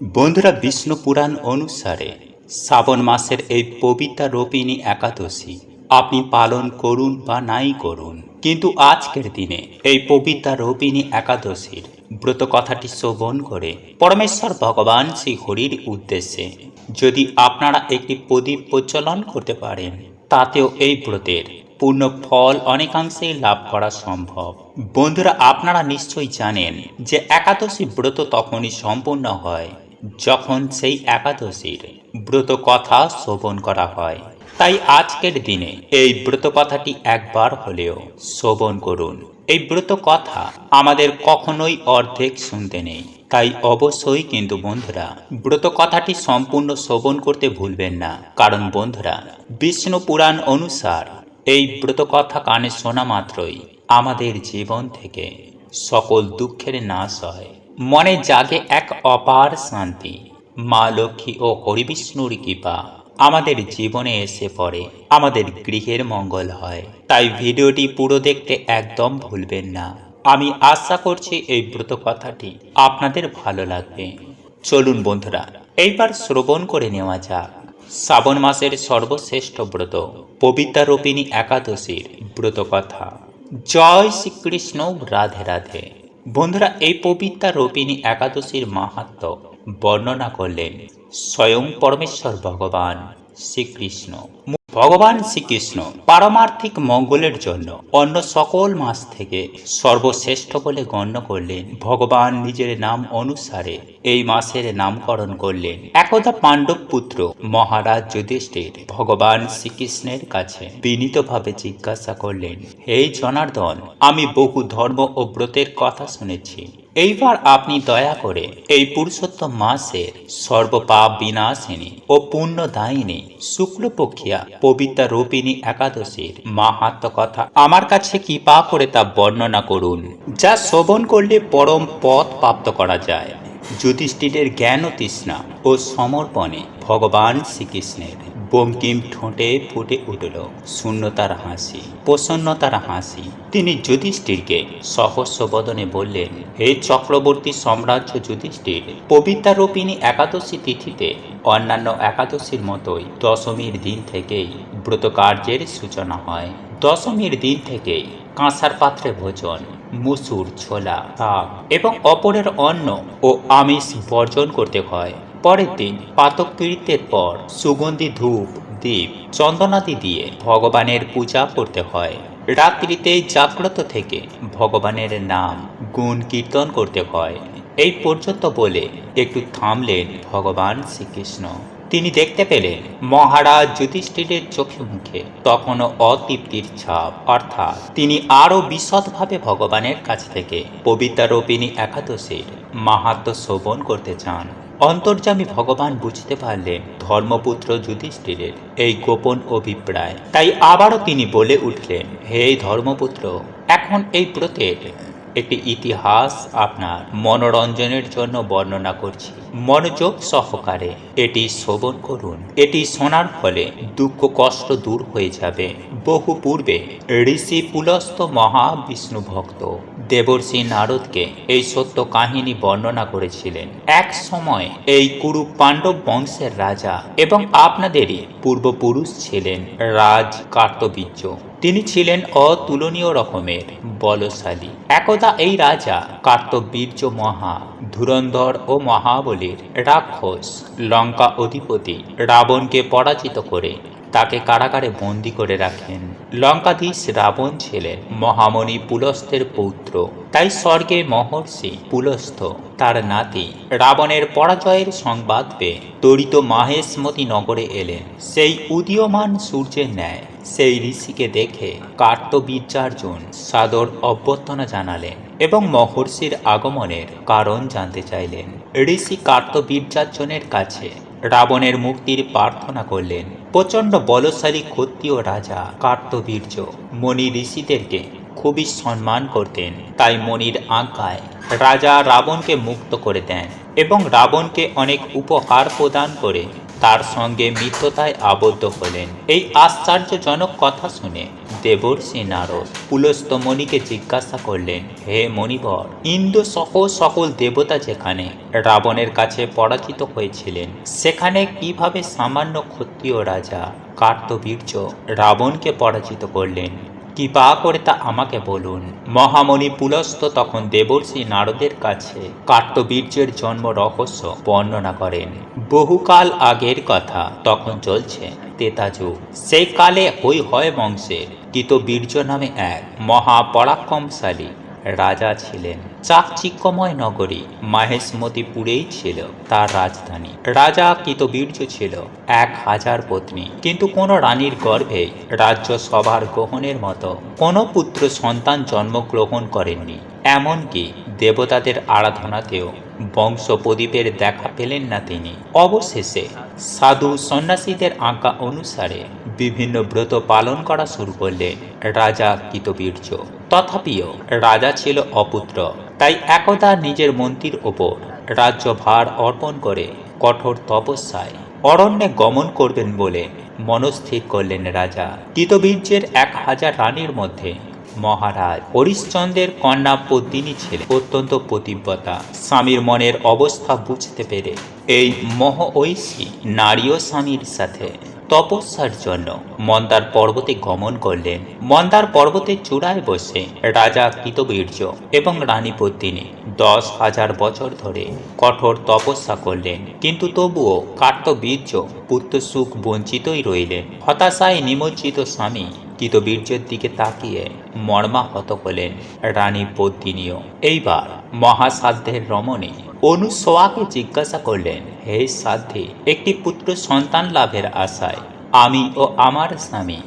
বন্ধুরা বিষ্ণু পুরাণ অনুসারে শ্রাবণ মাসের এই পবিত্র রোপিণী একাদশী আপনি পালন করুন বা নাই করুন। কিন্তু আজকের দিনে এই পবিত্র রোপিণী একাদশীর ব্রত কথাটি শ্রবণ করে পরমেশ্বর ভগবান শ্রী হরির উদ্দেশ্যে যদি আপনারা একটি প্রদীপ প্রজ্বলন করতে পারেন, তাতেও এই ব্রতের পূর্ণ ফল অনেকাংশেই লাভ করা সম্ভব। বন্ধুরা, আপনারা নিশ্চয়ই জানেন যে একাদশী ব্রত তখনই সম্পূর্ণ হয় যখন সেই একাদশীর ব্রত কথা শ্রবণ করা হয়, তাই আজকের দিনে এই ব্রত কথাটি একবার হলেও শ্রবণ করুন। এই ব্রত কথা আমাদের কখনোই অর্ধেক শুনতে নেই। তাই অবশ্যই কিন্তু বন্ধুরা, ব্রত কথাটি সম্পূর্ণ শ্রবণ করতে ভুলবেন না। কারণ বন্ধুরা, বিষ্ণু পুরাণ অনুসার এই ব্রত কথা কানে শোনা মাত্রই আমাদের জীবন থেকে সকল দুঃখের নাশ হয়। মনে জাগে এক অপার শান্তি। মা লক্ষ্মী ও হরিবিষ্ণুর কৃপা। আমাদের জীবনে এসে পড়ে। আমাদের গৃহের মঙ্গল হয়। তাই ভিডিওটি পুরো দেখতে একদম ভুলবেন না। আমি আশা করছি এই ব্রত কথাটি আপনাদের ভালো লাগবে। চলুন বন্ধুরা, এইবার শ্রবণ করে নেওয়া যাক। শ্রাবণ মাসের সর্বশ্রেষ্ঠ ব্রত পবিত্রারোপিণী একাদশীর ব্রত কথা। জয় শ্রীকৃষ্ণ, রাধে রাধে। বন্ধুরা এই পবিত্রা রোপিণী একাদশীর মাহাত্ম বর্ণনা করলেন স্বয়ং পরমেশ্বর ভগবান শ্রীকৃষ্ণ। ভগবান শ্রীকৃষ্ণ পারমার্থিক মঙ্গলের জন্য অন্য সকল মাস থেকে সর্বশ্রেষ্ঠ বলে গণ্য করলেন। ভগবান নিজের নাম অনুসারে এই মাসের নামকরণ করলেন। একদা পাণ্ডব পুত্র মহারাজ যুধিষ্ঠির ভগবান শ্রীকৃষ্ণের কাছে বিনীতভাবে জিজ্ঞাসা করলেন, হে জনার্দন, আমি বহু ধর্ম ও ব্রতের কথা শুনেছি। এইবার আপনি দয়া করে এই পুরুষোত্তম মাসের সর্বপাপ বিনাশিনী ও পুণ্যদায়িনী শুক্লপক্ষিয়া পবিত্র রূপিণী একাদশীর মাহাত্ম কথা আমার কাছে কৃপা করে তা বর্ণনা করুন, যা শ্রবণ করলে পরম পথ প্রাপ্ত করা যায়। যুধিষ্ঠিরের জ্ঞান ও তৃষ্ণা ও সমর্পণে ভগবান শ্রীকৃষ্ণের বঙ্কিম ঠোঁটে ফুটে উঠল। শূন্যতার হাসি, প্রসন্নতার হাসি। তিনি যুধিষ্ঠিরকে সহস্র বদনে বললেন, হে চক্রবর্তী সাম্রাজ্য যুধিষ্ঠির, পবিত্রারোপিণী একাদশী তিথিতে অন্যান্য একাদশীর মতোই দশমীর দিন থেকেই ব্রত কার্যের সূচনা হয়। দশমীর দিন থেকেই কাঁসার পাত্রে ভোজন, মুসুর, ছোলা, শাক এবং অপরের অন্ন ও আমিষ বর্জন করতে হয়। পরের দিন পাতক কীর্তের পর সুগন্ধি ধূপ, দীপ, চন্দনাদি দিয়ে ভগবানের পূজা করতে হয়। রাত্রিতে জাগ্রত থেকে ভগবানের নাম গুণ কীর্তন করতে হয়। এই পর্যন্ত বলে একটু থামলেন ভগবান শ্রীকৃষ্ণ। তিনি দেখতে পেলেন মহারাজ যুধিষ্ঠিরের চোখে মুখে তখনও অতৃপ্তির ছাপ। অর্থাৎ তিনি আরও বিশদভাবে ভগবানের কাছ থেকে পবিত্রারোপিণী একাদশীর মাহাত্ম শ্রবণ করতে চান। অন্তর্যামী ভগবান বুঝতে পারলেন ধর্মপুত্র যুধিষ্ঠিরের এই গোপন অভিপ্রায়। তাই আবারও তিনি বলে উঠলেন, হে ধর্মপুত্র, এখন এই ব্রতের একটি ইতিহাস আপনার মনোরঞ্জনের জন্য বর্ণনা করছি। মনোযোগ সহকারে এটি শ্রবণ করুন। এটি শোনার ফলে দুঃখ কষ্ট দূর হয়ে যাবে। বহু পূর্বে ঋষি পুলস্ত মহাবিষ্ণু ভক্ত দেবর্ষি নারদকে এই সত্য কাহিনী বর্ণনা করেছিলেন। এক সময় এই কুরু পাণ্ডব বংশের রাজা এবং আপনাদেরই পূর্বপুরুষ ছিলেন রাজ কার্তবীর্য। তিনি ছিলেন অতুলনীয় রকমের বলশালী। একদা এই রাজা কার্তবীর্য মহা ধুরন্ধর ও মহাবলীর রাক্ষস লঙ্কা অধিপতি রাবণকে পরাজিত করে তাকে কারাগারে বন্দি করে রাখেন। লঙ্কাধীশ রাবণ ছিলেন মহামণি পুলস্তের পৌত্র। তাই স্বর্গে মহর্ষি পুলস্থ তার নাতি রাবণের পরাজয়ের সংবাদ পেয়ে তরিত মাহেশমতি নগরে এলেন। সেই উদীয়মান সূর্যের ন্যায় সেই ঋষিকে দেখে কার্তবীর্যার্জুন সাদর অভ্যর্থনা জানালেন। এবং মহর্ষির আগমনের কারণ জানতে চাইলেন। ঋষি কার্তবীর্যার্জুনের কাছে রাবণের মুক্তির প্রার্থনা করলেন। প্রচণ্ড বলশালী ক্ষত্রিয় রাজা কার্তবীর্য মণি ঋষিদেরকে খুবই সম্মান করতেন। তাই মণির আজ্ঞায় রাজা রাবণকে মুক্ত করে দেন এবং রাবণকে অনেক উপহার প্রদান করে সঙ্গে মিত্রতায় আবদ্ধ হলেন। এই আশ্চর্যজনক কথা শুনে দেবর্ষি নারদ পুলস্ত মণিকে জিজ্ঞাসা করলেন, হে মণিবর, ইন্দ্র সহ সকল দেবতা যেখানে রাবণের কাছে পরাজিত হয়েছিলেন, সেখানে কীভাবে সামান্য ক্ষত্রিয় রাজা কার্তবীর্য রাবণকে পরাজিত করলেন? কৃপা করে তা আমাকে বলুন। মহামণি পুলস্ত তখন দেবর্ষী নারদের কাছে কার্তবীর্যের জন্ম রহস্য বর্ণনা করেন। বহুকাল আগের কথা, তখন চলছে তেতাযুগ সেই কালে হৈ হয় বংশের কৃতবীর্য নামে এক মহাপরাক্রমশালী রাজা ছিলেন। চাকচিক্যময় নগরী, মাহেশমতিপুরেই ছিল তার রাজধানী। রাজা কৃতবীর্য ছিল, এক হাজার পত্নী। কিন্তু কোনো রানীর গর্ভে রাজ্য সভার গ্রহণের মতো কোনো পুত্র সন্তান জন্মগ্রহণ করেননি। এমনকি দেবতাদের আরাধনাতেও বংশ প্রদীপের দেখা পেলেন না তিনি। অবশেষে সাধু সন্ন্যাসীদের আঁকা অনুসারে বিভিন্ন ব্রত পালন করা শুরু করলেন রাজা কৃতবীর্য। তথাপিও রাজা ছিল অপুত্র, তাই একদা নিজের মন্ত্রীর ওপর রাজ্যভার অর্পণ করে কঠোর তপস্যায় অরণ্যে গমন করবেন বলে মনস্থির করলেন রাজা। কৃতবীর্যের এক হাজার রানীর মধ্যে মহারাজ হরিশ্চন্দ্রের কন্যা পদ্মিনী ছিলেন। অত্যন্ত প্রতিব্রতা। স্বামীর মনের অবস্থা বুঝতে পেরে এই মহ ঐশী নারীও স্বামীর সাথে তপস্যার জন্য মন্দার পর্বতে গমন করলেন। মন্দার পর্বতের চূড়ায় বসে রাজা কৃতবীর্য এবং রানী পদ্মিনী দশ হাজার বছর ধরে কঠোর তপস্যা করলেন। কিন্তু তবুও কার্তবীর্য পুত্র সুখ বঞ্চিতই রইলেন। হতাশায় নিমজ্জিত স্বামী কৃতবীর্যের দিকে তাকিয়ে মর্মাহত হলেন রানী পদ্মিনীও। এইবার মহাসাধ্যের রমণী অনুসোয়াকে জিজ্ঞাসা করলেন, হে সাধ্যে, একটি পুত্র সন্তান লাভের আশায় আমি ও আমার স্বামী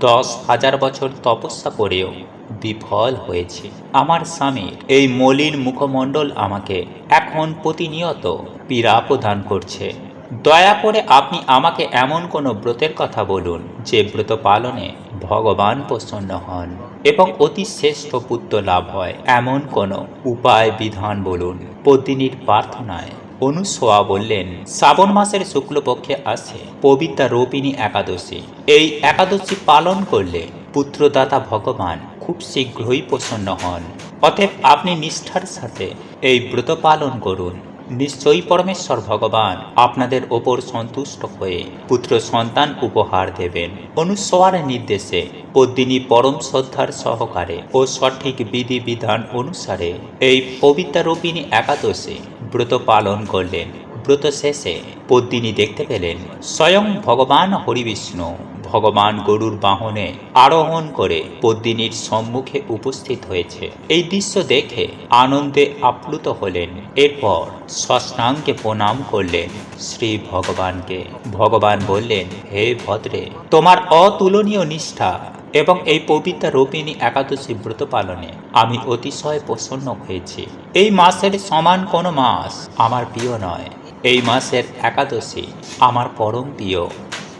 দশ হাজার বছর তপস্যা করেও বিফল হয়েছে। আমার স্বামীর এই মলিন মুখমণ্ডল আমাকে এখন প্রতিনিয়ত পীড়া প্রদান করছে। দয়া করে আপনি আমাকে এমন কোনো ব্রতের কথা বলুন যে ব্রত পালনে ভগবান প্রসন্ন হন এবং অতি শ্রেষ্ঠ পুত্র লাভ হয়। এমন কোনো উপায়, বিধান বলুন। পত্নীর প্রার্থনায় অনুসোয়া বললেন, শ্রাবণ মাসের শুক্লপক্ষে আসে পবিত্রা রোপিণী একাদশী। এই একাদশী পালন করলে পুত্রদাতা ভগবান খুব শীঘ্রই প্রসন্ন হন। অতএব আপনি নিষ্ঠার সাথে এই ব্রত পালন করুন। নিশ্চয়ই পরমেশ্বর ভগবান আপনাদের ওপর সন্তুষ্ট হয়ে পুত্র সন্তান উপহার দেবেন। অনুসোয়ার নির্দেশে পদ্মিনী পরম শ্রদ্ধার সহকারে ও সঠিক বিধি বিধান অনুসারে এই পবিত্রারোপিণী একাদশে ব্রত পালন করলেন। ব্রত শেষে পদ্মিনী দেখতে পেলেন স্বয়ং ভগবান হরিবিষ্ণু। ভগবান গরুর বাহনে আরোহণ করে পদ্মিনীর সম্মুখে উপস্থিত হয়েছে। এই দৃশ্য দেখে আনন্দে আপ্লুত হলেন। এরপর ষষ্ঠাঙ্গে প্রণাম করলেন শ্রী ভগবানকে। ভগবান বললেন, হে ভদ্রে, তোমার অতুলনীয় নিষ্ঠা এবং এই পবিত্র রোপিণী একাদশী ব্রত পালনে আমি অতিশয় প্রসন্ন হয়েছি। এই মাসের সমান কোনো মাস আমার প্রিয় নয়। এই মাসের একাদশী আমার পরম প্রিয়।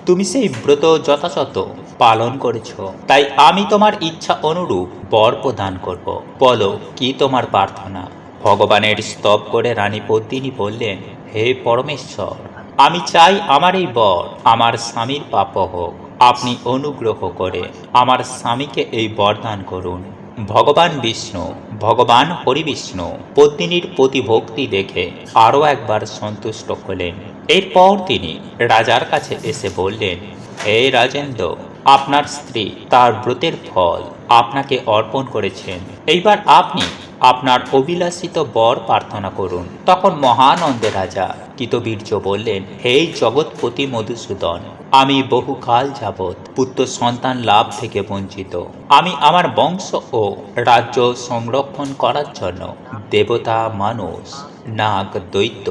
তুমি সেই ব্রত যথাযথ পালন করেছ। তাই আমি তোমার ইচ্ছা অনুরূপ বর প্রদান করব। বলো, কি তোমার প্রার্থনা? ভগবানের স্তব করে রানী পদ্মিনী বললেন, হে পরমেশ্বর, আমি চাই আমার এই বর আমার স্বামীর পাপ হোক। আপনি অনুগ্রহ করে আমার স্বামীকে এই বরদান করুন। ভগবান বিষ্ণু ভগবান হরিবিষ্ণু পত্নীর প্রতি ভক্তি দেখে আরও একবার সন্তুষ্ট হলেন। এরপর তিনি রাজার কাছে এসে বললেন, হে রাজেন্দ্র আপনার স্ত্রী তার ব্রতের ফল আপনাকে অর্পণ করেছেন। এইবার আপনি আপনার অভিলাষিত বর প্রার্থনা করুন। তখন মহানন্দে রাজা কৃতবীর্য বললেন, হে জগৎপতি মধুসূদন, আমি বহুকাল যাবৎ পুত্র সন্তান লাভ থেকে বঞ্চিত। আমি আমার বংশ ও রাজ্য সংরক্ষণ করার জন্য দেবতা, মানুষ, নাগ, দৈত্য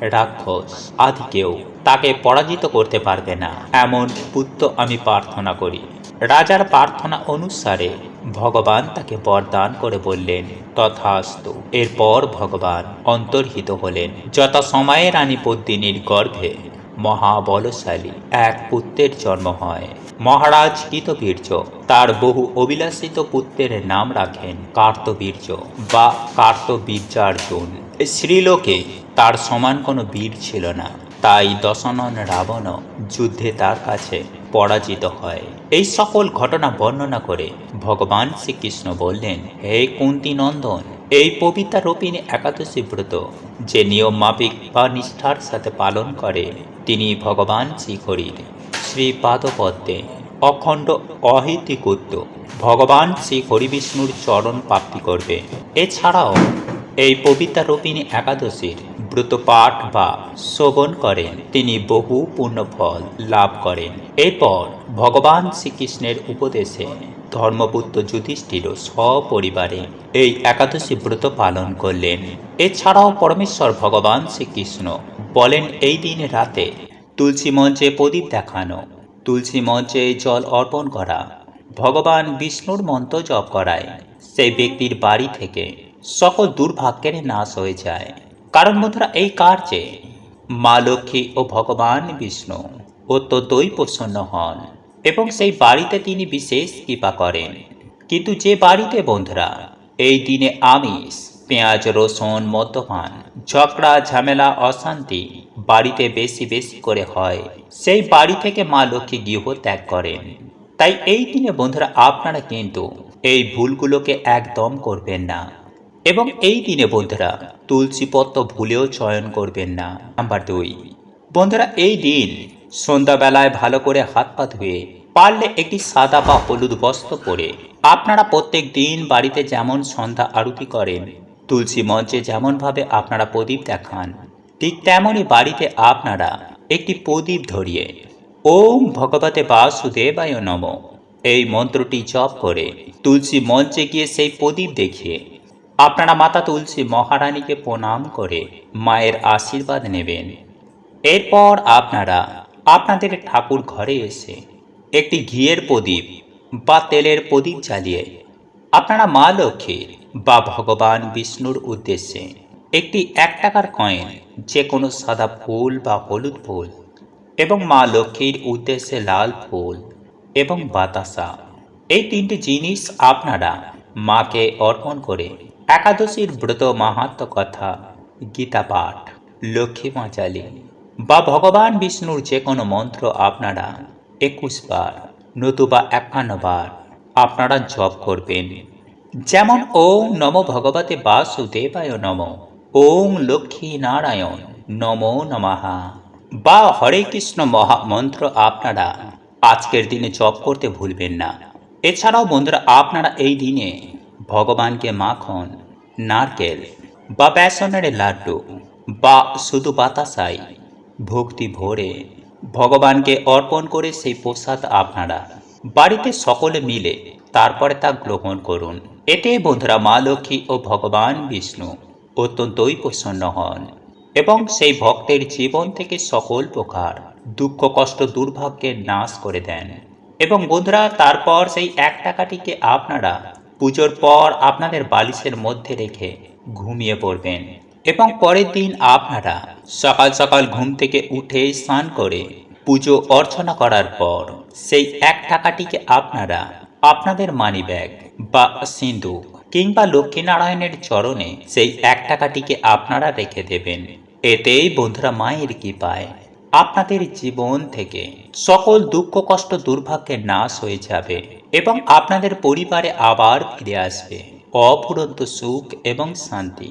রাক্ষস, আদি কেউ তাকে পরাজিত করতে পারবে না। এমন পুত্র আমি প্রার্থনা করি। রাজার প্রার্থনা অনুসারে ভগবান তাকে বরদান করে বললেন, তথাস্ত। এরপর ভগবান অন্তর্হিত হলেন। যথা সময়ে রানী পদ্মিনীর গর্ভে মহাবলশালী, এক পুত্রের জন্ম হয়। মহারাজ কৃতবীর্য তার বহু অভিলাষিত পুত্রের নাম রাখেন কার্তবীর্য বা কার্তবীর্যার্জুন শ্রীলোকে তার সমান কোনো বীর ছিল না, তাই দশনন রাবণ যুদ্ধে তার কাছে পরাজিত হয়। এই সকল ঘটনা বর্ণনা করে ভগবান শ্রীকৃষ্ণ বললেন, হে কুন্তি নন্দন এই পবিত্র রূপিণী একাদশী ব্রত, যে নিয়ম মাফিক বা নিষ্ঠার সাথে পালন করে, তিনি ভগবান শ্রীহরির শ্রীপাদপদ্মে অখণ্ড অহিতিকুত্ত ভগবান শ্রী হরিবিষ্ণুর চরণ প্রাপ্তি করবে। এছাড়াও এই পবিত্র রূপিণী একাদশীর ব্রত পাঠ বা শ্রবণ করেন। তিনি বহু পূর্ণ ফল লাভ করেন। এরপর ভগবান শ্রীকৃষ্ণের উপদেশে ধর্মপুত্র যুধিষ্ঠির সপরিবারে এই একাদশী ব্রত পালন করলেন। এছাড়াও পরমেশ্বর ভগবান শ্রীকৃষ্ণ বলেন, এই দিন রাতে তুলসী মঞ্চে প্রদীপ দেখানো, তুলসী মঞ্চে জল অর্পণ করা, ভগবান বিষ্ণুর মন্ত্র জপ করায়। সেই ব্যক্তির বাড়ি থেকে সকল দুর্ভাগ্যের নাশ হয়ে যায়। কারণ বন্ধুরা, এই কার্যে মা লক্ষ্মী ও ভগবান বিষ্ণু অত্যন্তই প্রসন্ন হন। এবং সেই বাড়িতে তিনি বিশেষ কৃপা করেন। কিন্তু যে বাড়িতে বন্ধুরা, এই দিনে আমিষ, পেঁয়াজ, রসুন, মদ্যপান, ঝগড়া, ঝামেলা, অশান্তি বাড়িতে বেশি বেশি করে হয়, সেই বাড়ি থেকে মা লক্ষ্মী গৃহ ত্যাগ করেন। তাই এই দিনে বন্ধুরা, আপনারা কিন্তু এই ভুলগুলোকে একদম করবেন না। এবং এই দিনে বন্ধুরা, তুলসী পত্র ভুলেও চয়ন করবেন না। নাম্বার দুই, বন্ধুরা, এই দিন সন্ধ্যাবেলায় ভালো করে হাত পা ধুয়ে, পারলে একটি সাদা বা হলুদ বস্ত্র পরে। আপনারা প্রত্যেক দিন বাড়িতে যেমন সন্ধ্যা আরতি করেন, তুলসী মঞ্চে যেমনভাবে আপনারা প্রদীপ দেখান, ঠিক তেমনই বাড়িতে আপনারা একটি প্রদীপ ধরিয়ে, ওম ভগবতে বাসুদেবায় নম। এই মন্ত্রটি জপ করে তুলসী মঞ্চে গিয়ে সেই প্রদীপ দেখিয়ে, আপনারা মাতা তুলসী মহারানীকে প্রণাম করে মায়ের আশীর্বাদ নেবেন। এরপর আপনারা আপনাদের ঠাকুর ঘরে এসে একটি ঘিয়ের প্রদীপ বা তেলের প্রদীপ জ্বালিয়ে, আপনারা মা লক্ষ্মীর বা ভগবান বিষ্ণুর উদ্দেশ্যে একটি এক টাকার কয়েন যে কোনো সাদা ফুল বা হলুদ ফুল এবং মা লক্ষ্মীর উদ্দেশ্যে লাল ফুল এবং বাতাসা, এই তিনটি জিনিস আপনারা মাকে অর্পণ করে একাদশীর ব্রত মাহাত্ম কথা গীতা পাঠ লক্ষ্মী পাঁচালী বা ভগবান বিষ্ণুর যে কোনো মন্ত্র আপনারা একুশ বার নতুবা একান্ন বার আপনারা জপ করবেন। যেমন ওং নম ভগবতে বাসুদেবায় নম ওং লক্ষ্মী নারায়ণ নমো নমঃ। বা হরে কৃষ্ণ মহামন্ত্র আপনারা আজকের দিনে জপ করতে ভুলবেন না। এছাড়াও বন্ধুরা, আপনারা এই দিনে ভগবানকে মাখন, নারকেল বা বেসনের লাড্ডু বা শুধু বাতাসাই ভক্তি ভরে ভগবানকে অর্পণ করে সেই প্রসাদ আপনারা বাড়িতে সকলে মিলে তারপরে তা গ্রহণ করুন। এতে বন্ধুরা মা লক্ষ্মী ও ভগবান বিষ্ণু অত্যন্তই প্রসন্ন হন এবং সেই ভক্তের জীবন থেকে সকল প্রকার দুঃখ, কষ্ট দুর্ভাগ্যের নাশ করে দেন। এবং বন্ধুরা, তারপর সেই এক টাকাটিকে আপনারা পুজোর পর আপনাদের বালিশের মধ্যে রেখে ঘুমিয়ে পড়বেন এবং পরের দিন আপনারা সকাল সকাল ঘুম থেকে উঠে স্নান করে পুজো অর্চনা করার পর সেই এক টাকাটিকে আপনারা আপনাদের মানি ব্যাগ বা সিন্ধু কিংবা লক্ষ্মীনারায়ণের চরণে সেই এক টাকাটিকে আপনারা রেখে দেবেন। এতেই বন্ধুরা মায়ের কি পায় আপনাদের জীবন থেকে সকল দুঃখ, কষ্ট, দুর্ভাগ্যের নাশ হয়ে যাবে এবং আপনাদের পরিবারে আবার ফিরে আসবে। অফুরন্ত সুখ এবং শান্তি।